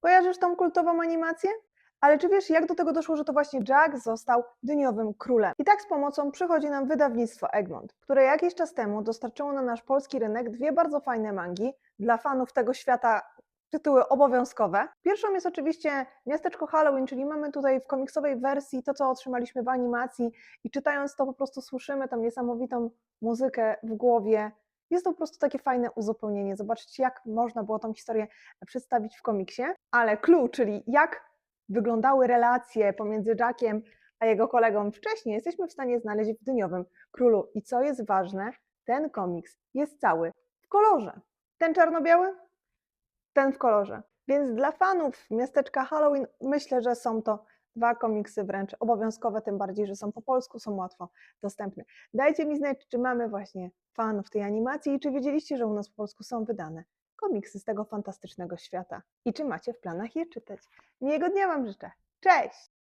Kojarzysz tą kultową animację? Ale czy wiesz, jak do tego doszło, że to właśnie Jack został dyniowym królem? I tak z pomocą przychodzi nam wydawnictwo Egmont, które jakiś czas temu dostarczyło na nasz polski rynek dwie bardzo fajne mangi dla fanów tego świata. Tytuły obowiązkowe. Pierwszą jest oczywiście Miasteczko Halloween, czyli mamy tutaj w komiksowej wersji to, co otrzymaliśmy w animacji, i czytając to po prostu słyszymy tą niesamowitą muzykę w głowie. Jest to po prostu takie fajne uzupełnienie. Zobaczcie, jak można było tą historię przedstawić w komiksie. Ale clue, czyli jak wyglądały relacje pomiędzy Jackiem a jego kolegą wcześniej, jesteśmy w stanie znaleźć w Dyniowym Królu. I co jest ważne, ten komiks jest cały w kolorze. Ten czarno-biały, ten w kolorze. Więc dla fanów miasteczka Halloween myślę, że są to dwa komiksy wręcz obowiązkowe, tym bardziej, że są po polsku, są łatwo dostępne. Dajcie mi znać, czy mamy właśnie fanów tej animacji i czy wiedzieliście, że u nas po polsku są wydane komiksy z tego fantastycznego świata i czy macie w planach je czytać. Miłego dnia Wam życzę. Cześć!